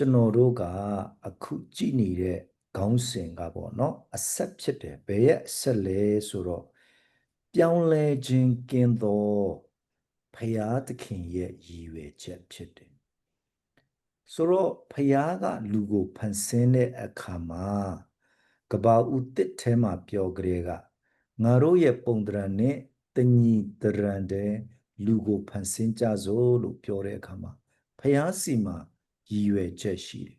ကျွန်တော်တို့ကအခုကြည့်နေတဲ့ခေါင်းစဉ်ကပေါ့နော်အဆက်ဖြစ်တယ်ဘယ်ရဲ့အဆက်လဲဆိုတော့ပြောင်းလဲခြင်းကင်းသောဖရာသခင်ရဲ့ရည်ရွယ်ချက်ဖြစ်တယ်ဆိုတော့ဖရာကလူကိုဖန်ဆင်းတဲ့အခါမှာကဘာဦးတစ်ထဲမှာပြောကြတဲ့ကငါတို့ရဲ့ပုံတရံနဲ့တညီတရံတဲ့လူကိုဖန်ဆင်းကြစို့လို့ပြောတဲ့အခါမှာဖရာစီမှာ ရည်ရွယ်ချက်ရှိတယ်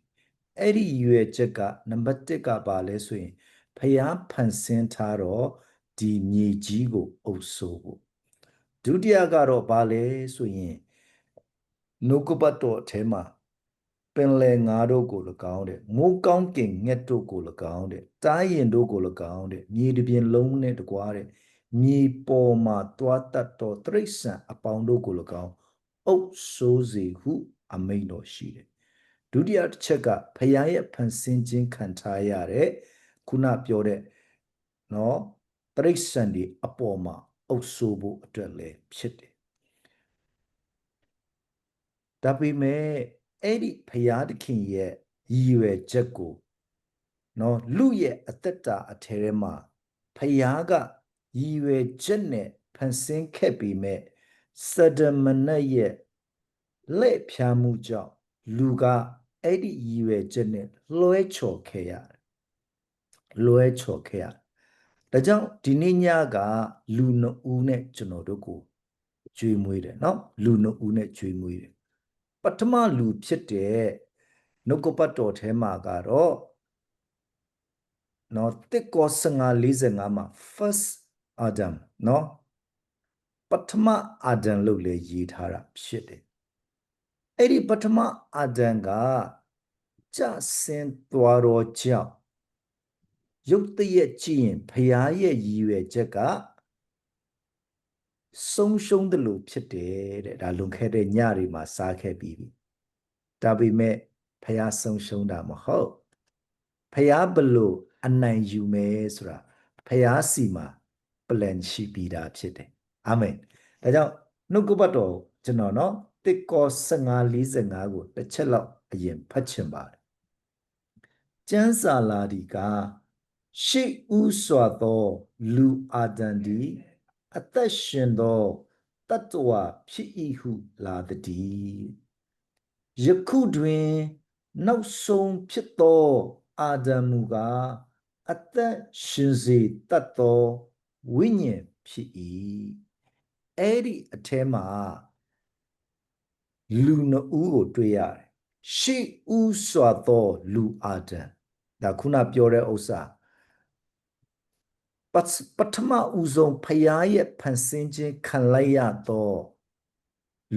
အဲ့ဒီရည်ရွယ်ချက်ကနံပါတ်1ကပါလဲဆိုရင်ဖျားဖန်ဆင်းထားတော့ဒီမြေကြီးကိုအုပ်ဆိုးဖို့ဒုတိယကတော့ဘာလဲဆိုရင်နှုတ်ကပတ်တော်အထဲမှာပင်လယ်ငါးတို့ကို၎င်းတဲ့မိုးကောင်းကင်ငှက်တို့ကို၎င်းတဲ့တားရင်တို့ကို၎င်းတဲ့မြေတစ်ပြင်လုံးနဲ့တကွာတဲ့မြေပေါ်မှာတွားတတ်တော်တိရစ္ဆာန်အပေါင်းတို့ကို၎င်းအုပ်ဆိုးစေဟု အမိန့်တော်ရှိတယ် ဒုတိယတစ်ချက်ကဖယားရဲ့ဖန်ဆင်းခြင်းခံထားရတဲ့ခုနပြောတဲ့နော်တရိษံဒီအပေါ်မှာအုပ်ဆိုးဖို့အတွက်လည်းဖြစ်တယ်ဒါပေမဲ့အဲ့ဒီဖယားသခင်ရဲ့ရည်ရွယ်ချက်ကိုနော်လူရဲ့အသက်တာအထဲထဲမှာဖယားကရည်ရွယ်ချက်နဲ့ဖန်ဆင်းခဲ့ပြီးမဲ့စဒမနတ်ရဲ့လက်ဖြာမှုကြောင့်လူက အဲ့ဒီရည်ရွယ်ချက်နဲ့လွှဲချော်ခဲ့ရတယ်လွှဲချော်ခဲ့ရတယ်ဒါကြောင့်ဒီနေ့ညကလူနှစ်ဦးနဲ့ကျွန်တော်တို့ကိုကျွေးမွေးတယ်နော်လူနှစ်ဦးနဲ့ကျွေးမွေးတယ်ပထမလူဖြစ်တဲ့နှုတ်ကပတ်တော်ထဲမှာကတော့နော်တစ်ကော55မှာ first adam နော်ပထမအာဒံလို့လည်းရေးထားတာဖြစ်တယ် အဲ့ဒီပထမအာဒံကကြဆင်းသွားတော့ကြောင့်ရုပ်တရက်ကြည့်ရင်ဖရာရဲ့ရည်ရွယ်ချက်ကဆုံးရှုံးတယ်လို့ဖြစ်တယ်တဲ့ဒါလွန်ခဲ့တဲ့ညတွေမှာစားခဲ့ပြီးပြီဒါပေမဲ့ဖရာဆုံးရှုံးတာမဟုတ်ဖရာဘလို့အနိုင်ယူမယ်ဆိုတာဖရာစီမှာ plan ရှိပြီးသားဖြစ်တယ်အာမင်ဒါကြောင့်နှုတ်ကပတ်တော်ကျွန်တော်နော် တစ်ကော1545ကိုတစ်ချက်လောက်အရင်ဖတ်ချင်ပါတယ်ကျမ်းစာလာဒီကရှေ့ဥစွာသော လူအာဒန်ဒီအသက်ရှင်သောတတ္တဝဖြစ်၏ဟုလာသည်ယခုတွင် နောက်ဆုံးဖြစ်သော အာဒမ်မူကအသက်ရှင်စေတတ်သောဝိညာဉ်ဖြစ်၏အဲ့ဒီအထဲမှာ လူနှစ်ဦးကိုတွေ့ရတယ်ရှေ့ဦးစွာသောလူအာဒံဒါခုနပြောတဲ့ဥစ္စာပထမဦးဆုံးဖျားရဲ့ဖန်ဆင်းခြင်းခံလိုက်ရသော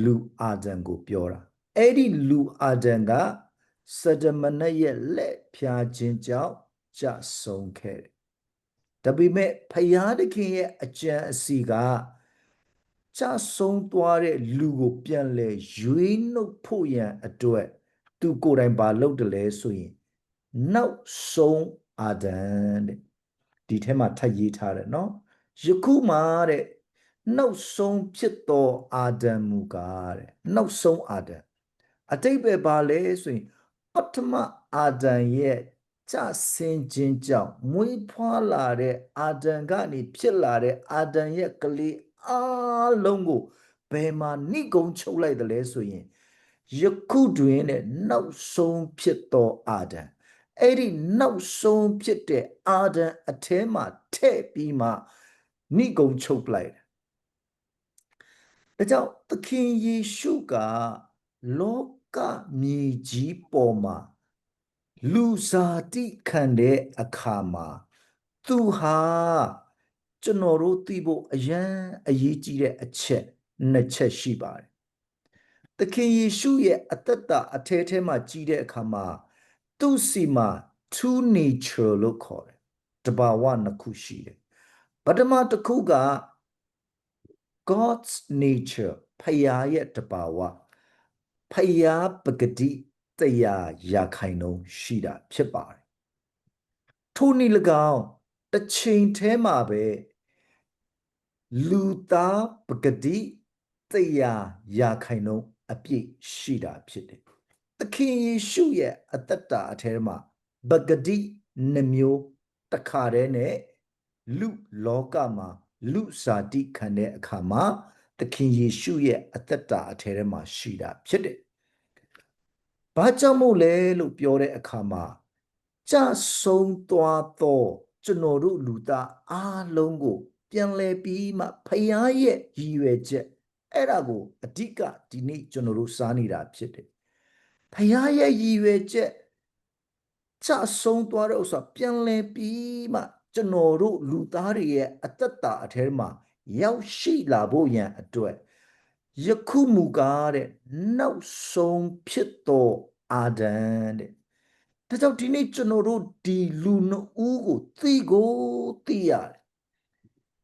လူအာဒံကိုပြောတာအဲ့ဒီလူအာဒံကစဒမနရဲ့လက်ဖြာခြင်းကြောင့်ကြဆုံးခဲ့တယ်ဒါပေမဲ့ဖျားသခင်ရဲ့အကြံအစီက ကြဆုံးသွားတဲ့လူကိုပြန်လဲရွေးနှုတ်ဖို့ရန်အတွက်သူကိုယ်တိုင်ဘာလုပ်တယ်လဲဆိုရင်နောက်ဆုံးအာဒံတဲ့ဒီထဲမှာထပ်ရေးထားတယ်နော်ယခုမှတဲ့နောက်ဆုံးဖြစ်သောအာဒံမူကားတဲ့နောက်ဆုံးအာဒံအတိတ်ပဲဘာလဲဆိုရင်ပထမအာဒံရဲ့ကြဆင်းခြင်းကြောင့်မွေးဖွားလာတဲ့အာဒံကနေဖြစ်လာတဲ့အာဒံရဲ့ကလေး အားလုံးကိုဘယ်မှာနှိကုံချုပ်လိုက်တယ်လဲဆိုရင်ယခုတွင်တဲ့နောက်ဆုံးဖြစ်သောအာဒံအဲ့ဒီနောက်ဆုံးဖြစ်တဲ့အာဒံအထဲမှာထည့်ပြီးမှနှိကုံချုပ်လိုက်တယ်ဒါကြောင့်သခင်ယေရှုကလောကမြေကြီးပေါ်မှာလူစားတိခံတဲ့အခါမှာသူဟာ ကျွန်တော်တို့သိဖို့အရန်အရေးကြီးတဲ့အချက်နှစ်ချက်ရှိပါတယ်။သခင်ယေရှုရဲ့အသက်တာအထဲထဲမှာကြီးတဲ့အခါမှာသူ့စီမှာ two nature လို့ခေါ်တယ်။တဘာဝနှစ်ခုရှိတယ်။ပထမတစ်ခုက God's nature ဖယားရဲ့တဘာဝဖယားပဂတိတရားရာခိုင်နှုန်းရှိတာဖြစ်ပါတယ်။ထို့နည်း၎င်းတစ်ချိန်တည်းမှာပဲ လူသားပဂတိတရားရာခိုင်နှုန်းအပြည့်ရှိတာဖြစ်တယ်သခင်ယေရှုရဲ့အသက်တာအထဲမှာပဂတိနှမျိုးတစ်ခါတည်းနဲ့လူလောကမှာလူဇာတိခံတဲ့အခါမှာသခင်ယေရှုရဲ့အသက်တာအထဲထဲမှာရှိတာဖြစ်တယ်။ဘာကြောင့်မို့လဲလို့ပြောတဲ့အခါမှာကြဆုံးသွားသောကျွန်တော်တို့လူသားအားလုံးကို ပြန်လဲပြီးမှဖယားရဲ့ရည်ရွယ်ချက်အဲ့ဒါကိုအဓိကဒီနေ့ကျွန်တော်တို့စားနေတာဖြစ်တယ်။ဖယားရဲ့ရည်ရွယ်ချက်ကြဆုံးသွားတဲ့ဥစ္စာပြန်လဲပြီးမှကျွန်တော်တို့လူသားတွေရဲ့အသက်တာအထဲမှာရောက်ရှိလာဖို့ရန်အတွက်ယခုမူကားတဲ့နောက်ဆုံးဖြစ်သောအာဒံတဲ့ဒါကြောင့်ဒီနေ့ကျွန်တော်တို့ဒီလူနှစ်ဦးကိုသိကိုသိရတယ်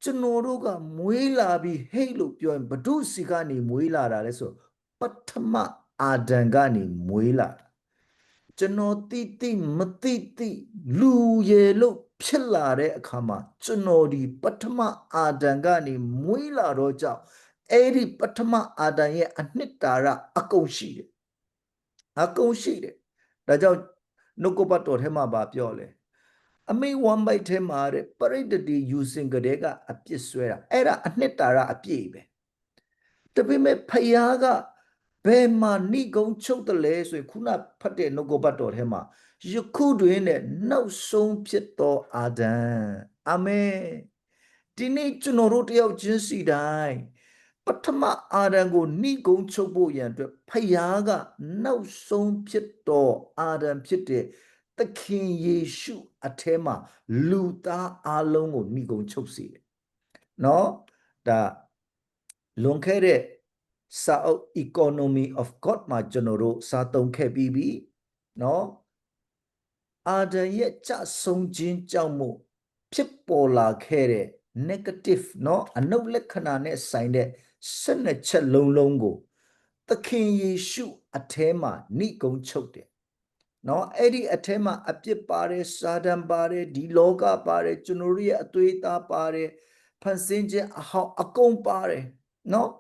ကျွန်တော်တို့ကမွေးလာပြီးဟိတ်လို့ပြောရင်ဘဒုစီကနေမွေးလာတာလဲဆိုပထမအာဒံကနေမွေးလာတာကျွန်တော်တိတိမတိတိလူရည်လို့ဖြစ်လာတဲ့အခါမှာကျွန်တော်ဒီပထမအာဒံကနေမွေးလာတော့ကြောင့်အဲ့ဒီပထမအာဒံရဲ့အနှစ်သာရအကုန်ရှိတယ်အကုန်ရှိတယ်ဒါကြောင့်နှုတ်ကပတ်တော်ထဲမှာဗာပြောလဲ အမေဝမ်ဘိုက်ထဲမှာတဲ့ပရိတ္တိယူစင်ကလေးကအပြစ်ဆွဲတာအဲ့ဒါအနှစ်သာရအပြည့်ပဲတပိမဲ့ဖယားကဘယ်မှာဏိကုံချုပ်တယ်လဲဆိုရင်ခုနဖတ်တဲ့နှုတ်ကပတ်တော်ထဲမှာယခုတွင်တဲ့နောက်ဆုံးဖြစ်သောအာဒံအာမင်ဒီနေ့ကျွန်တော်တို့တယောက်ချင်းစီတိုင်းပထမအာဒံကိုဏိကုံချုပ်ဖို့ရန်အတွက်ဖယားကနောက်ဆုံးဖြစ်သောအာဒံဖြစ်တဲ့ သခင်ယေရှုအထဲမှာလူသားအလုံးကိုဏိကုံချုပ်စေတယ်เนาะဒါလွန်ခဲ့တဲ့စာအုပ် economy of god မှာကျွန်တော်တို့စာသုံးခဲ့ပြီးပြီเนาะအာဒံရဲ့ကြဆုံးခြင်းကြောင့်မို့ဖြစ်ပေါ်လာခဲ့တဲ့ negative เนาะအနုလက္ခဏာနဲ့ဆိုင်တဲ့ဆက်နှစ်ချက်လုံးလုံးကိုသခင်ယေရှုအထဲမှာဏိကုံချုပ်တယ် နော်အဲ့ဒီအထဲမှာအပြစ်ပါတယ်စာဒံပါတယ်ဒီလောကပါတယ်ကျွန်တော်ရဲ့အသွေးသားပါတယ်ဖန်ဆင်းခြင်းအဟောင်းအကုန်ပါတယ်နော်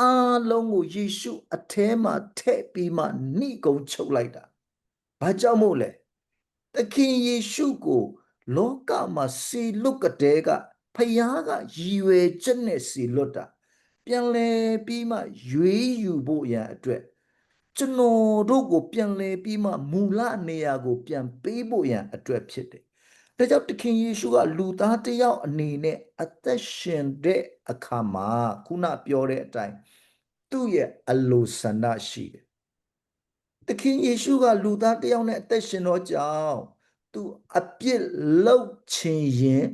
အားလုံးကိုယေရှုအထဲမှာထည့်ပြီးမှနှိကုံချုပ်လိုက်တာဘာကြောင့်မို့လဲသခင်ယေရှုကို လောကမှာစီလွတ်ကတဲ့ကဖယားကရည်ရွယ်ချက်နဲ့စီလွတ်တာပြန်လဲပြီးမှရွေးယူဖို့ရန်အတွက် ကျွန်တော်တို့ကိုပြန်လဲပြီးမှမူလနေရာကို ပြန်ပေးဖို့ရန်အတွက်ဖြစ်တယ်။ဒါကြောင့်တခင်ယေရှုကလူသားတစ်ယောက်အနေနဲ့အသက်ရှင်တဲ့အခါမှာခုနပြောတဲ့အတိုင်းသူ့ရဲ့အလိုဆန္ဒရှိတယ်။တခင်ယေရှုကလူသားတစ်ယောက်နဲ့အသက်ရှင်တော့ကြောင်းသူအပြစ်လောက်ချင်ရင်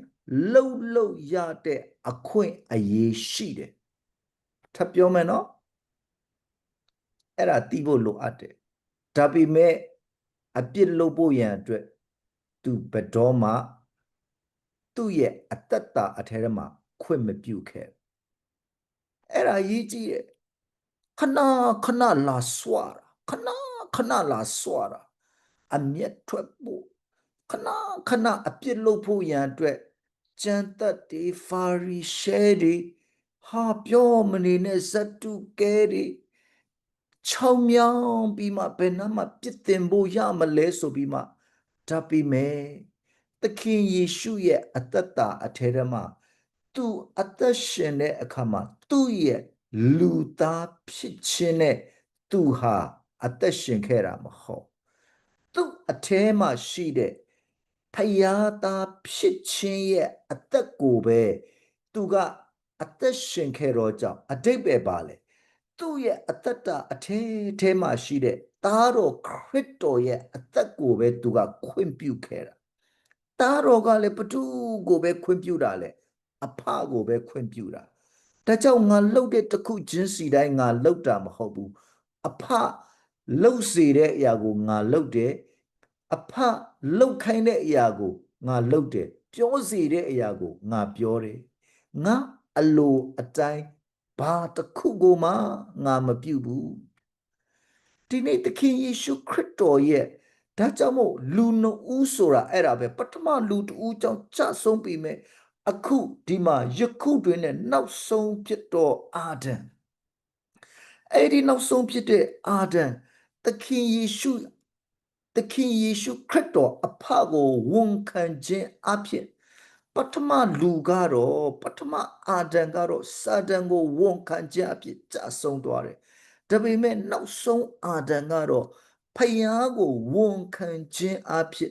လှုပ်လှုပ်ရတဲ့အခွင့်အရေးရှိတယ်။ထပ်ပြောမယ်နော်။ အဲ့ဒါသိဖို့လိုအပ်တယ်ဒါပေမဲ့အပြစ်လုပ်ဖို့ရန်အတွက်သူဘယ်တော့မှသူ့ရဲ့အတ္တတာအထဲထဲမှာခွင့်မပြုခဲ့အဲ့ဒါရေးကြည့်ရဲ့ခဏခဏလာဆွာတာခဏခဏလာဆွာတာအမျက်ထွက်ဖို့ခဏခဏအပြစ်လုပ်ဖို့ရန်အတွက်ကျန်သက်တွေဖာရီရှဲတွေဟာပြောမနေနဲ့ဇတ်တုကဲတွေ ချောင်းမြောင်းပြီးမှဘယ်နှမှပြစ်တင်ဖို့ရမလဲဆိုပြီးမှဓာပြီးမယ်သခင်ယေရှုရဲ့အသက်တာအထဲထဲမှာသူအသက်ရှင်တဲ့အခါမှာသူ့ရဲ့လူသားဖြစ်ခြင်းနဲ့သူဟာအသက်ရှင်ခဲ့တာမဟုတ်သူ့အထဲမှာရှိတဲ့ဖယားသားဖြစ်ခြင်းရဲ့အသက်ကိုပဲသူကအသက်ရှင်ခဲ့တော့ကြောင့်အတိတ်ပဲပါလေ သူ့ရဲ့အသက်တာအထဲထဲမှာရှိတဲ့သားတော်ခရစ်တော်ရဲ့အသက်ကိုပဲသူကခွင့်ပြုခဲ့တာသားတော်ကလည်းဘသူကိုပဲခွင့်ပြုတာလေအဖကိုပဲခွင့်ပြုတာဒါကြောင့်ငါလှုပ်တဲ့တခုချင်းစီတိုင်းငါလှုပ်တာမဟုတ်ဘူးအဖလှုပ်စေတဲ့အရာကိုငါလှုပ်တယ်အဖလှုပ်ခိုင်းတဲ့အရာကိုငါလှုပ်တယ်ပြောစေတဲ့အရာကိုငါပြောတယ်ငါအလိုအတိုင်း ဘာတစ်ခုကိုမှငါမပြုတ်ဘူးဒီနေ့သခင်ယေရှုခရစ်တော်ရဲ့ဒါကြောင့်မို့လူနှစ်ဦးဆိုတာအဲ့ဒါပဲပထမလူတဦးကြောင့်ကြဆုံးပြီမဲ့အခုဒီမှာယခုတွင်နဲ့နောက်ဆုံးဖြစ်တော့အာဒံအဲ့ဒီနောက်ဆုံးဖြစ်တဲ့အာဒံသခင်ယေရှုသခင်ယေရှုခရစ်တော်အဖကိုဝန်ခံခြင်းအဖြစ် ပထမလူကတော့ပထမအာဒံကတော့စာဒံကိုဝန်ခံခြင်းအဖြစ်ကြာဆုံးသွားတယ်။ဒါပေမဲ့နောက်ဆုံးအာဒံကတော့ဖယားကိုဝန်ခံခြင်းအဖြစ်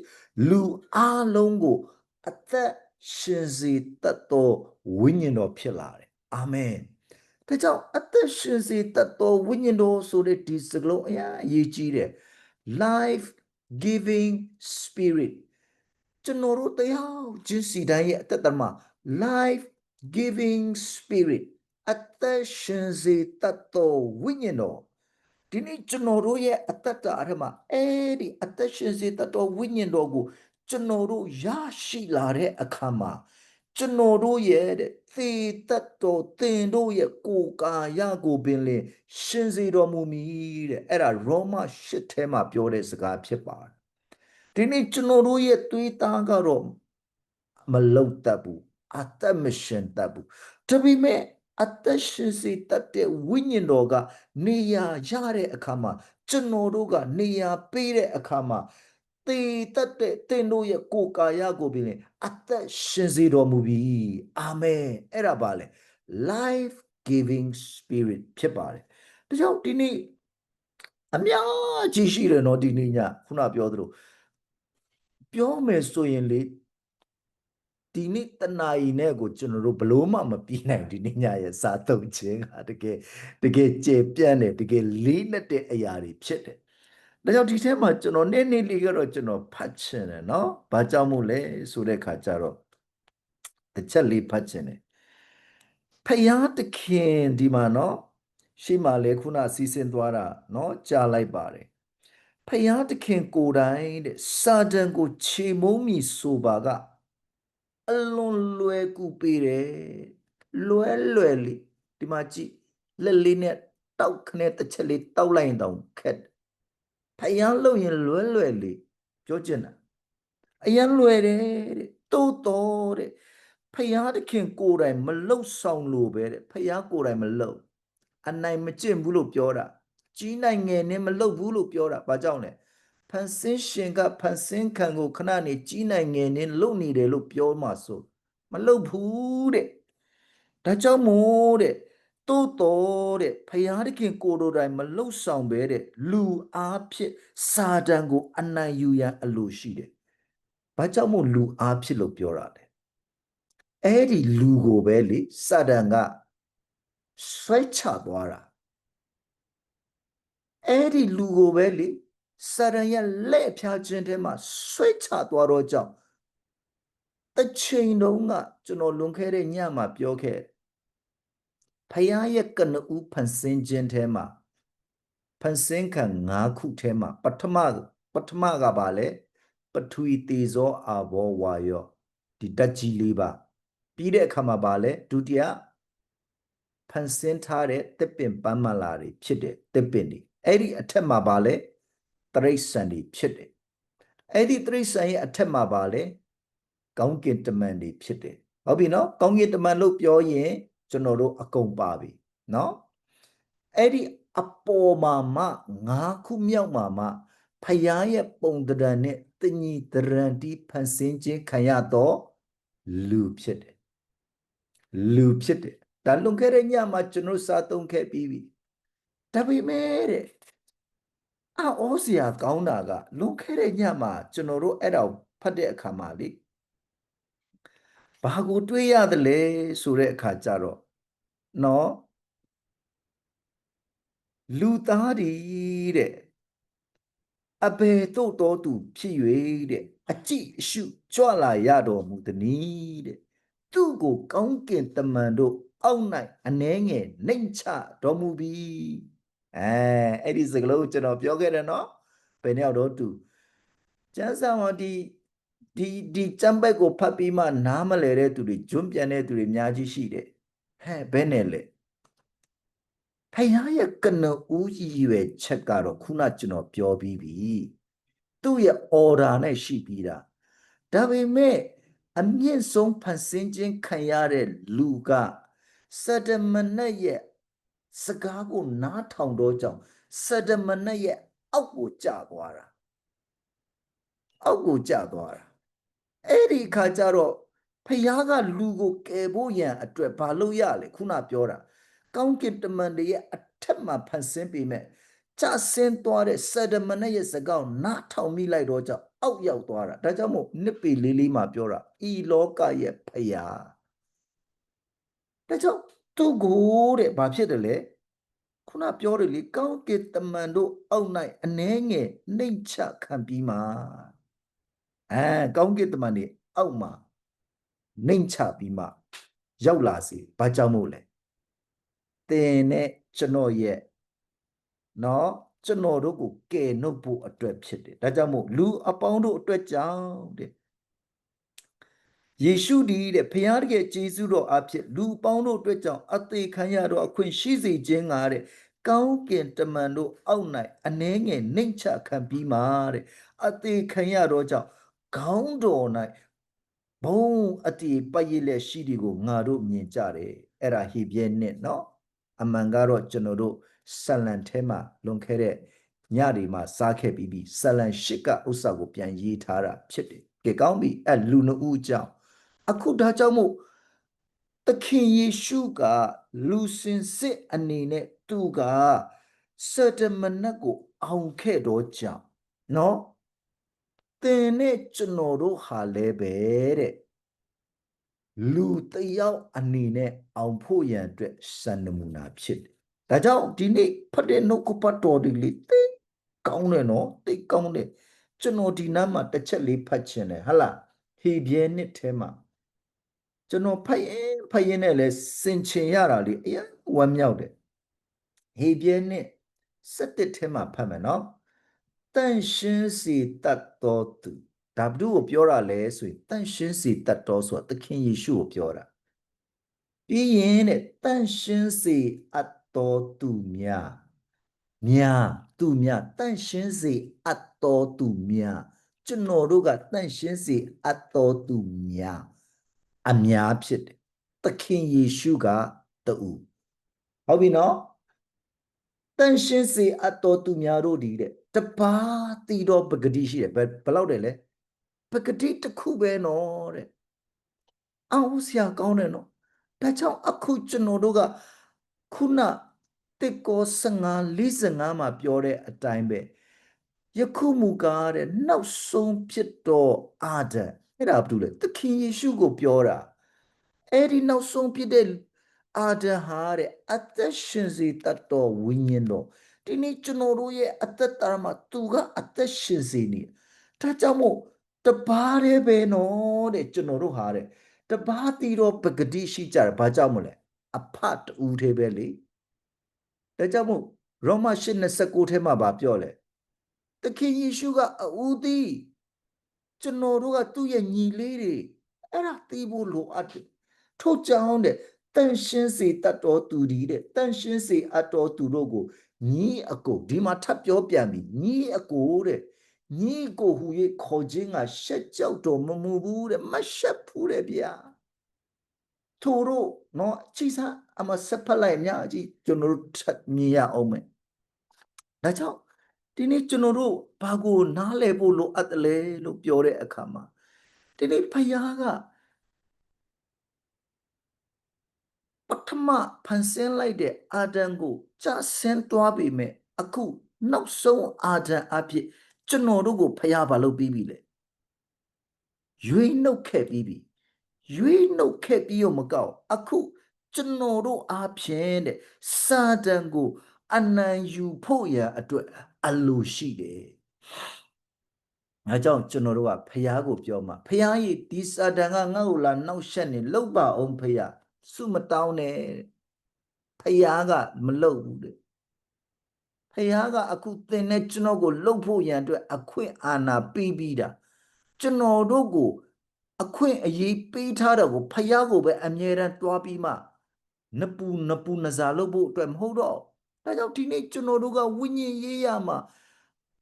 လူအလုံးကိုအသက်ရှင်စေတတ်သောဝိညာဉ်တော်ဖြစ်လာတယ်။အာမင်။ဒါကြောင့်အသက်ရှင်စေတတ်သောဝိညာဉ်တော်ဆိုတဲ့ဒီစကားလုံးအများအရေးကြီးတယ်။ life giving spirit ကျွန်တော်တို့တရားချင်းစီတိုင်းရဲ့အသက်တာမှာ life giving spirit အသက်ရှင်စေတတ်သောဝိညာဉ်တော်ဒီနေ့ကျွန်တော်တို့ရဲ့အသက်တာအထက်မှာအဲ့ဒီအသက်ရှင်စေတတ်သောဝိညာဉ်တော်ကိုကျွန်တော်တို့ရရှိလာတဲ့အခါမှာကျွန်တော်တို့ရဲ့တဲ့သေတတ်တော်သင်တို့ရဲ့ကိုယ်ကာယကိုပင်လင်ရှင်စေတော်မူမည်တဲ့အဲ့ဒါရောမ၈ထဲမှာပြောတဲ့စကားဖြစ်ပါတယ် ဒီနေ့ကျွန်တော်တို့ရဲ့သွေးသားကတော့မလုံတတ်ဘူးအသက်မရှင်တတ်ဘူးဒါပေမဲ့အသက်ရှင်စေတတ်တဲ့ဝိညာဉ်တော်ကနေရာရတဲ့အခါမှာကျွန်တော်တို့ကနေရာပေးတဲ့အခါမှာသေတတ်တဲ့သင်တို့ရဲ့ကိုယ်ကာယကိုပြင်အသက်ရှင်စေတော်မူပြီအာမင်အဲ့ဒါပါလေ life giving spirit ဖြစ်ပါတယ်ဒါကြောင့်ဒီနေ့အများကြီးရှိတယ်နော်ဒီနေ့ညခုနပြောသလို ပြောမယ်ဆိုရင်လေဒီနေ့တဏှာရီနဲ့ကိုကျွန်တော်တို့ဘလို့မှမပြီးနိုင်ဒီနေ့ညရဲ့စားသုံးခြင်းကတကယ်တကယ်ကျေပြန့်တယ်တကယ်လေးနက်တဲ့အရာတွေဖြစ်တယ်။ဒါကြောင့်ဒီထဲမှာကျွန်တော်နေ့နေ့လေးကတော့ကျွန်တော်ဖတ်ချင်တယ်နော်။ဘာကြောင့်မို့လဲဆိုတဲ့ခါကျတော့တစ်ချက်လေးဖတ်ချင်တယ်။ဖယားတခင်ဒီမှာနော်ရှေ့မှာလေခုနစီစဉ်သွားတာနော်ကြားလိုက်ပါတယ် ဖယားတခင်ကိုယ်တိုင်တဲ့စာတန်ကိုခြေမုံမိဆိုပါကအလွန်လွယ်ကူပေးတယ်လွယ်လွယ်လေးဒီမှာကြည့်လက်လေးနဲ့တောက်ခနဲ့တစ်ချက်လေးတောက်လိုက်ရင်တောင်ခက်ဖယားလို့ရင်လွယ်လွယ်လေးပြောချင်တာအရင်လွယ်တယ်တဲ့တိုးတော်တဲ့ဖယားတခင်ကိုယ်တိုင်မလှုပ်ဆောင်လို့ပဲတဲ့ဖယားကိုယ်တိုင်မလှုပ်အနိုင်မကျင့်ဘူးလို့ပြောတာ ကြီးနိုင်ငယ်နဲ့မလှုပ်ဘူးလို့ပြောတာဘာကြောင့်လဲဖန်ဆင်းရှင်ကဖန်ဆင်းခံကိုခဏနေကြီးနိုင်ငယ်နဲ့လှုပ်နေတယ်လို့ပြောမှဆိုမလှုပ်ဘူးတဲ့ဒါကြောင့်မို့တဲ့တိုးတော်တဲ့ဖယားတခင်ကိုတော်တိုင်မလှုပ်ဆောင်ပဲတဲ့လူအားဖြင့်စာတန်ကို အနိုင်ယူရန်အလိုရှိတယ်ဘာကြောင့်မို့လူအားဖြင့်လို့ပြောတာလဲအဲ့ဒီလူကိုပဲလေစာတန်ကဆွဲချသွားတာ အဲ့ဒီလူကိုပဲလေစာရန်ရဲ့လက်ဖြားခြင်းထဲမှာဆွဲချသွားတော့ကြောင့်တစ်ချိန်တုန်းကကျွန်တော်လွန်ခဲ့တဲ့ညမှာပြောခဲ့ဖယားရဲ့ကနဦးဖန်ဆင်းခြင်းထဲမှာဖန်ဆင်းခံ၅ခုထဲမှာပထမပထမကပါလေပထဝီတေဇောအာဘောဝါယောဒီတက်ကြီးလေးပါပြီးတဲ့အခါမှာပါလေဒုတိယဖန်ဆင်းထားတဲ့တစ်ပင်ပန်းမလာတွေဖြစ်တဲ့တစ်ပင်တွေ အဲ့ဒီအထက်မှာပါလေတရိษံတွေဖြစ်တယ်အဲ့ဒီတရိษံရဲ့အထက်မှာပါလေကောင်းကင်တမန်တွေဖြစ်တယ်ဟုတ်ပြီနော်ကောင်းကင်တမန်လို့ပြောရင်ကျွန်တော်တို့အကုန်ပါပြီနော်အဲ့ဒီအပေါ်မှာမှငါးခုမြောက်မှာမှဖယားရဲ့ပုံတရံနဲ့တညီတရံတီးဖန်ဆင်းခြင်းခံရတော့လူဖြစ်တယ်လူဖြစ်တယ်ဒါလွန်ခဲ့တဲ့ညမှာကျွန်တော်စာသုံးခဲ့ပြီးပြီ ဒါပေမဲ့တဲ့အော်စရာကောင်းတာကလွန်ခဲ့တဲ့ညမှာကျွန်တော်တို့အဲ့ဒါဖတ်တဲ့အခါမှာလေဘာကိုတွေးရတယ်လဲဆိုတဲ့အခါကျတော့နော်လူသားဒီတဲ့အဘယ်သို့တော်သူဖြစ်၍တဲ့အကြည့်အရှုကြွလာရတော်မူသည်တဲ့သူ့ကိုကောင်းကင်တမန်တို့အောက်၌အနှဲငယ်နှိမ်ချတော်မူပြီ အဲအဲ့ဒီစကလုံးကျွန်တော်ပြောခဲ့တယ်နော်ဘယ်နှယောက်တော့သူကျမ်းစာမှာဒီဒီဒီကျမ်းပိုက်ကိုဖတ်ပြီးမှနားမလဲတဲ့သူတွေကျွန်းပြန်တဲ့သူတွေအများကြီးရှိတယ်ဟဲ့ဘယ်နဲ့လဲဖယားရဲ့ကနဦးကြီးရွယ်ချက်ကတော့ခုနကျွန်တော်ပြောပြီးပြီသူ့ရဲ့ order နဲ့ရှိပြီးတာဒါပေမဲ့အမြင့်ဆုံးဖန်ဆင်းခြင်းခံရတဲ့လူကစတမနက်ရဲ့ စကားကိုနားထောင်တော့ကြောင့်စတမနက်ရဲ့အောက်ကိုကျသွားတာအောက်ကိုကျသွားတာအဲ့ဒီခါကျတော့ဖျားကလူကိုကယ်ဖို့ရန်အတွက်ဘာလို့ရလဲခုနပြောတာကောင်းကင်တမန်တွေရဲ့အထက်မှာဖန်ဆင်းပေမဲ့ကြဆင်းသွားတဲ့ဆဒမနရဲ့စကားကိုနားထောင်မိလိုက်တော့ကြောင့်အောက်ရောက်သွားတာဒါကြောင့်မို့နှစ်ပေလေးလေးမှာပြောတာဤလောကရဲ့ဖျားဒါကြောင့် သူ့ကိုတဲ့ဘာဖြစ်တယ်လဲခုနပြောတယ်လေကောင်းကင်တမန်တို့အောက်၌အနှဲငယ်နှိမ့်ချခံပြီးမှာအဲကောင်းကင်တမန်တွေအောက်မှာနှိမ့်ချပြီးမှရောက်လာစီဘာကြောင့်မို့လဲတင်နဲ့ကျွန်တော်ရဲ့နော်ကျွန်တော်တို့ကိုကယ်နှုတ်ဖို့အတွက်ဖြစ်တယ်ဒါကြောင့်မို့လူအပေါင်းတို့အတွက်ကြောင့်တဲ့ ယေရှုဒီတဲ့ဖျားတကယ်ဂျေဇုတော်အဖြစ်လူပေါင်းတို့အတွက်ကြောင့်အသေးခံရတော့အခွင့်ရှိစေခြင်းကတဲ့ကောင်းကင်တမန်တို့အောက်၌အနှဲငယ်နှိမ့်ချခံပြီးမှတဲ့အသေးခံရတော့ကြောင့်ခေါင်းတော်၌ဘုံအတီပရည်လက်ရှိဒီကိုငါတို့မြင်ကြတယ်အဲ့ဒါဟေပြဲနဲ့เนาะအမှန်ကတော့ကျွန်တော်တို့ဆလန်ထဲမှာလွန်ခဲ့တဲ့ညတွေမှာစားခဲ့ပြီးပြီဆလန်ရှစ်ကဥစ္စာကိုပြန်ရေးထားတာဖြစ်တယ်ကဲကောင်းပြီအဲ့လူနှစ်ဦးကြောင့် အခုဒါကြောင့်မို့သခင်ယေရှုကလူစင်စစ်အနေနဲ့သူကစတမနတ်ကိုအောင်ခဲ့တော့ကြောင့်နော်သင်နဲ့ကျွန်တော်တို့ဟာလည်းပဲတဲ့လူတယောက်အနေနဲ့အောင်ဖို့ရန်အတွက်စံနမူနာဖြစ်တယ်။ဒါကြောင့်ဒီနေ့ဖတ်တဲ့နှုတ်ကပတ်တော်ဒီလေးသိကောင်းတယ်နော်သိကောင်းတယ်ကျွန်တော်ဒီနားမှာတစ်ချက်လေးဖတ်ချင်တယ်ဟဟလားဟေဘရဲနှစ်ထဲမှာ ကျွန်တော်ဖတ်ရင်ဖတ်ရင်နဲ့လဲစင်ချင်ရတာလေအရင်ဝမ်းမြောက်တယ်ဟေဘရဲနှစ်စက်တစ်ထဲမှာဖတ်မယ်နော်တန်ရှင်းစီတတ်တော်သူဒါဘု து ကိုပြောတာလဲဆိုရင်တန်ရှင်းစီတတ်တော်ဆိုတာသခင်ယေရှုကိုပြောတာပြီးရင်တဲ့တန်ရှင်းစီအပ်တော်သူများများသူများတန်ရှင်းစီအပ်တော်သူများကျွန်တော်တို့ကတန်ရှင်းစီအပ်တော်သူများ အများဖြစ်တယ်သခင်ယေရှုကတူဟုတ်ပြီနော်တန်ရှင်းစီအပ်တော်သူများတို့ဒီတဲ့တပါးတီတော်ပဂတိရှိတယ်ဘယ်ဘယ်လောက်တယ်လဲပဂတိတစ်ခုပဲနော်တဲ့အောင်ဆရာကောင်းတယ်နော်ဒါကြောင့်အခုကျွန်တော်တို့ကခုနတစ်ကော15 45မှာပြောတဲ့အတိုင်းပဲယခုမူကားတဲ့နောက်ဆုံးဖြစ်တော့အာဒံ အဲ့ဒါဘာလို့လဲသခင်ယေရှုကိုပြောတာအဲ့ဒီနောက်ဆုံးဖြစ်တဲ့အာဒံဟာတဲ့အသက်ရှင်စေတတ်တော်ဝိညာဉ်တော်ဒီနေ့ကျွန်တော်တို့ရဲ့အသက်တာမှာသူကအသက်ရှင်စေနေဒါကြောင့်မို့တပါးတည်းပဲနော်တဲ့ကျွန်တော်တို့ဟာတဲ့တပါးတီတော့ပဂတိရှိကြတယ်ဘာကြောင့်မလဲအဖတူသေးပဲလေဒါကြောင့်မို့ရောမ8:29ထဲမှာဗာပြောလဲသခင်ယေရှုကအူသည် ကျွန်တော်တို့ကသူ့ရဲ့ညီလေးတွေအဲ့ဒါသိဖို့လိုအပ်တယ်ထို့ကြောင့်တဲ့တန်ရှင်းစေတတ်တော်သူဒီတဲ့တန်ရှင်းစေအပ်တော်သူတို့ကိုညီအကိုဒီမှာထပ်ပြောပြန်ပြီညီအကိုတဲ့ညီကိုဟူ၍ခေါ်ခြင်းကရှက်ကြောက်တော်မမူဘူးတဲ့မရှက်ဘူးတဲ့ဗျာထို့တို့နော်ကြည်စားအမဆက်ဖက်လိုက်အများကြီးကျွန်တော်တို့မြင်ရအောင်မယ်ဒါကြောင့် ဒီနေ့ကျွန်တော်တို့ဘာကိုနားလည်ဖို့လိုအပ်တယ်လဲလို့ပြောတဲ့အခါမှာဒီနေ့ဖယားကပထမဖန်ဆင်းလိုက်တဲ့အာဒံကိုကြဆင်းသွားပြီမဲ့အခုနောက်ဆုံးအာဒံအဖြစ်ကျွန်တော်တို့ကိုဖယားဘာလုပ်ပြီးပြီလဲရွေးနှုတ်ခဲ့ပြီးပြီရွေးနှုတ်ခဲ့ပြီးရောမကောက်အခုကျွန်တော်တို့အားဖြင့်တဲ့စာတန်ကိုအနံယူဖို့ရအတွက် အလိုရှိတယ်။အဲကြောင့်ကျွန်တော်တို့ကဖះကိုပြောမှာဖះကြီးဒီစာတန်ကငါ့ကိုလာနှောက်ရှက်နေလောက်ပါအောင်ဖះစုမတောင်းနဲ့ဖះကမလုပ်ဘူးတဲ့ဖះကအခုသင်နဲ့ကျွန်တော်ကိုလှုပ်ဖို့ရန်အတွက်အခွင့်အာဏာပေးပြီးတာကျွန်တော်တို့ကိုအခွင့်အရေးပေးထားတော့ကိုဖះကိုပဲအမြဲတမ်းတွားပြီးမှနပူနပူနဇာလုပ်ဖို့အတွက်မဟုတ်တော့ ဒါကြောင့်ဒီနေ့ကျွန်တော်တို့ကဝိညာဉ်ရေးရမှာ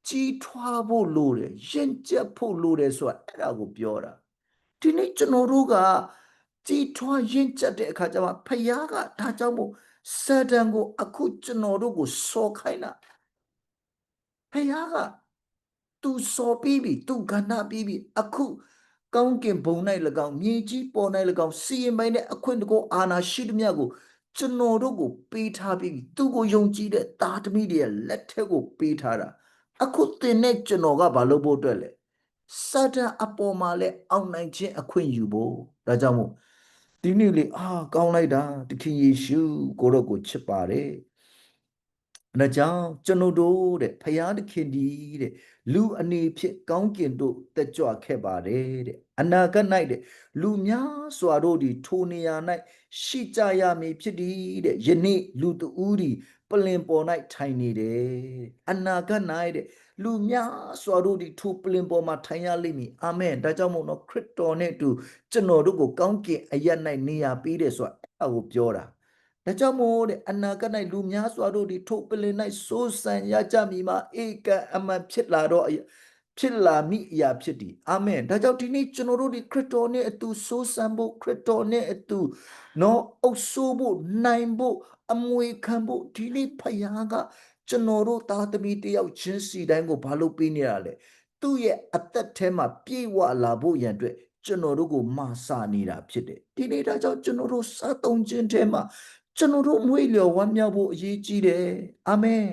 ကြီးထွားဖို့လိုတယ်ရင်ကျက်ဖို့လိုတယ်ဆိုတာအဲ့ဒါကိုပြောတာဒီနေ့ကျွန်တော်တို့ကကြီးထွားရင်ကျက်တဲ့အခါကျမှဖယားကဒါကြောင့်မို့စာတန်ကိုအခုကျွန်တော်တို့ကိုစော်ခိုင်းတာဖះကသူစော်ပြီးပြီသူကဏ္ဍပြီးပြီအခုကောင်းကင်ဘုံ၌၎င်းမြေကြီးပေါ်၌၎င်းစီရင်ပိုင်းတဲ့အခွင့်တကောအာနာရှိသမျှကို ကျွန်တော်တို့ကိုပေးထားပြီးသူကိုယုံကြည်တဲ့တာသမီတွေရဲ့လက်ထက်ကိုပေးထားတာအခုသင်နဲ့ကျွန်တော်ကဘာလုပ်ဖို့အတွက်လဲစာတန်အပေါ်မှာလဲအောင်နိုင်ခြင်းအခွင့်ယူဖို့ဒါကြောင့်မို့ဒီနေ့လေအာကောင်းလိုက်တာတခင်ယေရှုကိုတော့ကိုချစ်ပါတယ် ဒါကြောင့်ကျွန်ုပ်တို့တဲ့ဖယားသခင်ဒီတဲ့လူအနေဖြင့်ကောင်းကင်တို့တက်ကြွခဲ့ပါတယ်တဲ့အနာဂတ်၌တဲ့လူများစွာတို့သည်ထိုနေရာ၌ရှိကြရမည်ဖြစ်သည်တဲ့ယနေ့လူတဦးသည်ပလင်ပေါ်၌ထိုင်နေတယ်အနာဂတ်၌တဲ့လူများစွာတို့သည်ထိုပလင်ပေါ်မှာထိုင်ရလိမ့်မည်အာမင်ဒါကြောင့်မို့နော်ခရစ်တော်နဲ့အတူကျွန်တော်တို့ကိုကောင်းကင်အရတ်၌နေရာပေးတယ်ဆိုတာအဲ့ဒါကိုပြောတာ ဒါကြောင့်မို့တဲ့အနာဂတ်၌လူများစွာတို့သည်ထိုပလင်၌စိုးစံရကြမည်မှာဧကအမှန်ဖြစ်လာတော့ဖြစ်လာမိအရာဖြစ်သည်အာမင်ဒါကြောင့်ဒီနေ့ကျွန်တော်တို့ဒီခရစ်တော်နဲ့အတူစိုးစံဖို့ခရစ်တော်နဲ့အတူနော်အုပ်ဆိုးဖို့နိုင်ဖို့အမွေခံဖို့ဒီနေ့ဖခင်ကကျွန်တော်တို့သားသမီးတယောက်ချင်းစီတိုင်းကိုဘာလို့ပေးနေရလဲသူ့ရဲ့အသက်ထဲမှာပြေဝလာဖို့ရန်အတွက်ကျွန်တော်တို့ကိုမာစာနေတာဖြစ်တယ်ဒီနေ့ဒါကြောင့်ကျွန်တော်တို့စားသုံးခြင်းထဲမှာ ကျွန်တော်တို့မွေးလျော်ဝမ်းမြောက်ဖို့အရေးကြီးတယ်အာမင်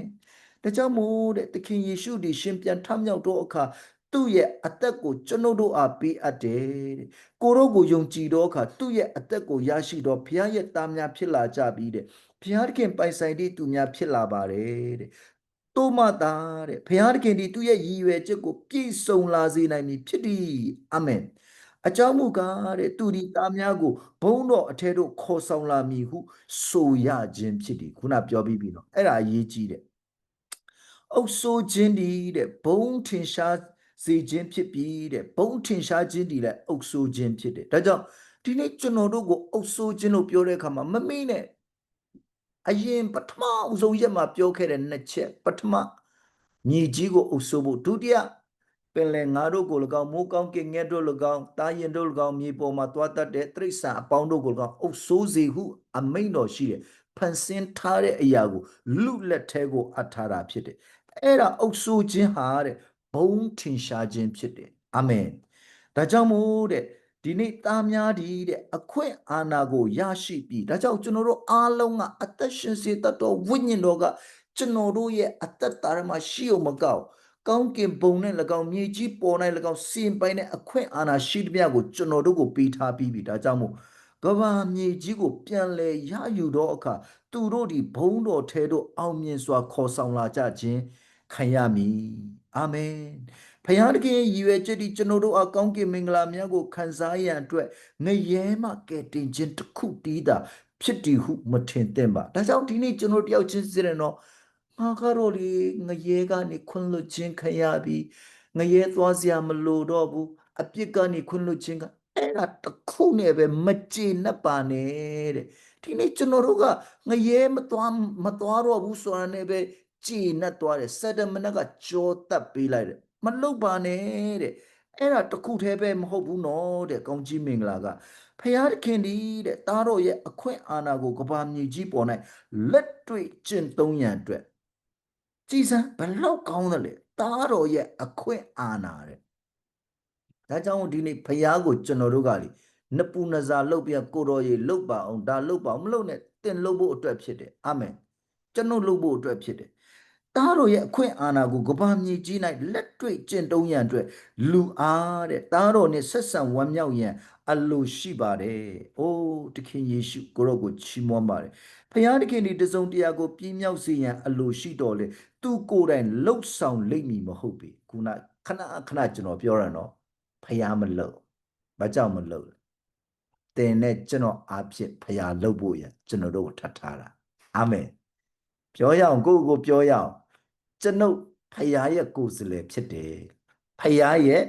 ဒါကြောင့်မို့တဲ့သခင်ယေရှုဒီရှင်ပြန်ထမြောက်တော့အခါသူ့ရဲ့အသက်ကိုကျွန်ုပ်တို့အားပေးအပ်တယ်တဲ့ကိုရောကိုယုံကြည်တော့အခါသူ့ရဲ့အသက်ကိုရရှိတော့ဘုရားရဲ့သားများဖြစ်လာကြပြီတဲ့ဘုရားသခင်ပိုင်ဆိုင်တဲ့သူများဖြစ်လာပါတယ်တဲ့တိုးမသားတဲ့ဘုရားသခင်ဒီသူ့ရဲ့ရည်ရွယ်ချက်ကိုပြည့်စုံလာစေနိုင်မည်ဖြစ်သည်အာမင် အကြောင်းမူကားတဲ့သူဒီသားများကိုဘုန်းတော်အထက်တို့ခေါ်ဆောင်လာမည်ဟုဆိုရခြင်းဖြစ်သည်ခုနပြောပြီးပြီနော်အဲ့ဒါအရေးကြီးတယ်အုပ်ဆိုးခြင်းဒီတဲ့ဘုံထင်ရှားစေခြင်းဖြစ်ပြီးတဲ့ဘုံထင်ရှားခြင်းဒီလည်းအုပ်ဆိုးခြင်းဖြစ်တယ်ဒါကြောင့်ဒီနေ့ကျွန်တော်တို့ကိုအုပ်ဆိုးခြင်းလို့ပြောတဲ့အခါမှာမမေ့နဲ့အရင်ပထမအဆုံးရက်မှာပြောခဲ့တဲ့နှစ်ချက်ပထမညီကြီးကိုအုပ်ဆိုးဖို့ဒုတိယ ပင်လယ်ငါတို့ကို၎င်းမိုးကောင်းကင်ငှက်တို့၎င်းတားရင်တို့၎င်းမြေပေါ်မှာသွားတတ်တဲ့တိရစ္ဆာန်အပေါင်းတို့ကို၎င်းအုပ်ဆိုးစေဟုအမိန့်တော်ရှိတယ်ဖန်ဆင်းထားတဲ့အရာကိုလူလက်ထဲကိုအပ်ထားတာဖြစ်တယ်အဲ့ဒါအုပ်ဆိုးခြင်းဟာတဲ့ဘုံထင်ရှားခြင်းဖြစ်တယ်အာမင်ဒါကြောင့်မို့တဲ့ဒီနေ့သားများဒီတဲ့အခွင့်အာဏာကိုရရှိပြီးဒါကြောင့်ကျွန်တော်တို့အားလုံးကအသက်ရှင်စေတတ်သောဝိညာဉ်တော်ကကျွန်တော်တို့ရဲ့အသက်တာမှာရှိအောင်မကောက် ကောင်းကင်ဘုံနဲ့၎င်းမြေကြီးပေါ်၌၎င်းစင်ပိုင်းတဲ့အခွင့်အာဏာရှိသမျှကိုကျွန်တော်တို့ကိုပေးထားပြီးပြီဒါကြောင့်မို့ကဘာမြေကြီးကိုပြန်လဲရယူတော့အခါသူတို့ဒီဘုံတော်ထဲသို့အောင်မြင်စွာခေါ်ဆောင်လာကြခြင်းခံရမည်အာမင်ဖယားတခင်ရည်ရွယ်ချက်ဒီကျွန်တော်တို့အကောင်းကင်မင်္ဂလာများကိုခံစားရန်အတွက်ငရဲမှကဲတင်ခြင်းတစ်ခုတည်းသာဖြစ်တည်ဟုမထင်သင့်ပါဒါကြောင့်ဒီနေ့ကျွန်တော်တယောက်ချင်းစီရတော့ ငါကတော့လေငရဲကနေခွင့်လွတ်ခြင်းခံရပြီးငရဲသွားစရာမလိုတော့ဘူးအပြစ်ကနေခွင့်လွတ်ခြင်းကအဲ့ဒါတခုနဲ့ပဲမကျေနပ်ပါနဲ့တဲ့ဒီနေ့ကျွန်တော်တို့ကငရဲမသွားမသွားတော့ဘူးဆိုတာနဲ့ပဲကြည်နပ်သွားတယ်စက်တမနက်ကကြောတက်ပေးလိုက်တယ်မလုတ်ပါနဲ့တဲ့အဲ့ဒါတခုတည်းပဲမဟုတ်ဘူးနော်တဲ့ကောင်းကြီးမင်္ဂလာကဖယားခင်ဒီတဲ့သားတော်ရဲ့အခွင့်အာဏာကိုကဘာမြေကြီးပေါ်၌လက်တွေ့ကျင့်သုံးရန်အတွက် ကြည်စမ်းဘလောက်ကောင်းတယ်လေသားတော်ရဲ့အခွင့်အာဏာတဲ့ဒါကြောင့်ဒီနေ့ဖယားကိုကျွန်တော်တို့ကလေနပူနဇာလုတ်ပြကိုတော်ရေလုတ်ပါအောင်ဒါလုတ်ပါအောင်မလုတ်နဲ့တင်လုတ်ဖို့အတွက်ဖြစ်တယ်အာမင်ကျွန်တော်လုတ်ဖို့အတွက်ဖြစ်တယ်သားတော်ရဲ့အခွင့်အာဏာကိုကဘာမြေကြီး၌လက်တွေ့ကျင့်သုံးရန်အတွက်လူအားတဲ့သားတော်နဲ့ဆက်ဆံဝမ်းမြောက်ရန်အလိုရှိပါတယ်။အိုးတခင်ယေရှုကိုရောကိုချီးမွမ်းပါတယ်။ ဖခင်တခင်ဒီတစုံတရာကိုပြင်းမြောက်စေရန်အလိုရှိတော်လေသူကိုယ်တိုင်လှုပ်ဆောင်လိမ့်မည်မဟုတ်ပေ။ခုနခဏခဏကျွန်တော်ပြောရတော့ဖခင်မလှုပ်။ဘာကြောင့်မလှုပ်လဲ။တင်နဲ့ကျွန်တော်အားဖြင့်ဖခင်လှုပ်ဖို့ရကျွန်တော်တို့ထပ်ထားတာ။အာမင်။ပြောရအောင်ကိုယ့်ကိုပြောရအောင်ကျွန်ုပ်ဖယားရဲ့ကိုယ်စားလှယ်ဖြစ်တယ်ဖယားရဲ့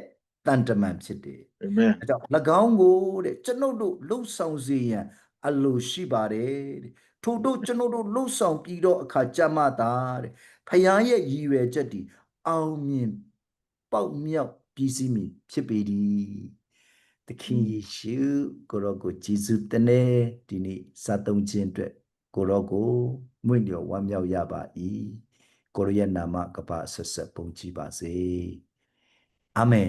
တန်တမန်ဖြစ်တယ်အာမင်အဲကြောင့်၎င်းကိုတဲ့ကျွန်ုပ်တို့လှုပ်ဆောင်စေရန်အလိုရှိပါတယ်တဲ့ ထို့တို့ကျွန်ုပ်တို့လှုပ်ဆောင်ပြီးတော့အခါကြမှာတာတဲ့ဖယားရဲ့ရည်ရွယ်ချက်ဒီအောင်မြင်ပေါက်မြောက်ပြီးစီးမိဖြစ်ပေသည်သခင်ယေရှုကိုရောကိုဂျေဇုတင်နေဒီနေ့စာသုံးခြင်းအတွက်ကိုရောကိုမွင့်လျော်ဝမ်းမြောက်ရပါ၏ကိုရရဲ့နာမကပဆက်ဆက်ပုံကြည်ပါစေအာမင်